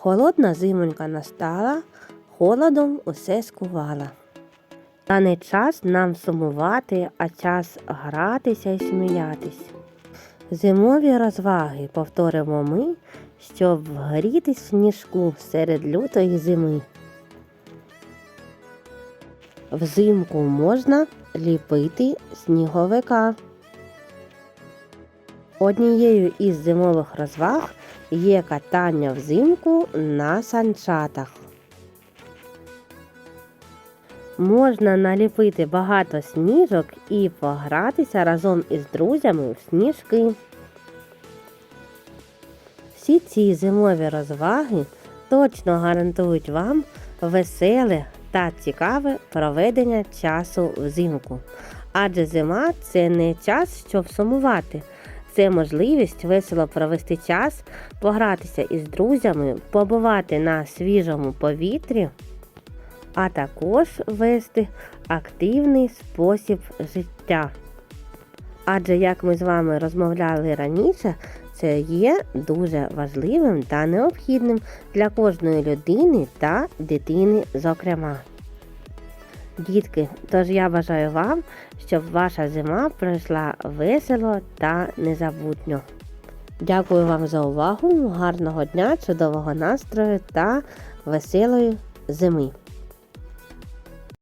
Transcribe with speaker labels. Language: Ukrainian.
Speaker 1: Холодна зимонька настала, холодом усе скувала. Та не час нам сумувати, а час гратися і сміятись. Зимові розваги повторимо ми, щоб грітись в сніжку серед лютої зими. Взимку можна ліпити сніговика. Однією із зимових розваг є катання взимку на санчатах. Можна наліпити багато сніжок і погратися разом із друзями в сніжки. Всі ці зимові розваги точно гарантують вам веселе та цікаве проведення часу взимку. Адже зима це не час, щоб сумувати. Це можливість весело провести час, погратися із друзями, побувати на свіжому повітрі, а також вести активний спосіб життя. Адже, як ми з вами розмовляли раніше, це є дуже важливим та необхідним для кожної людини та дитини, зокрема. Дітки, тож я бажаю вам, щоб ваша зима пройшла весело та незабутньо. Дякую вам за увагу, гарного дня, чудового настрою та веселої зими!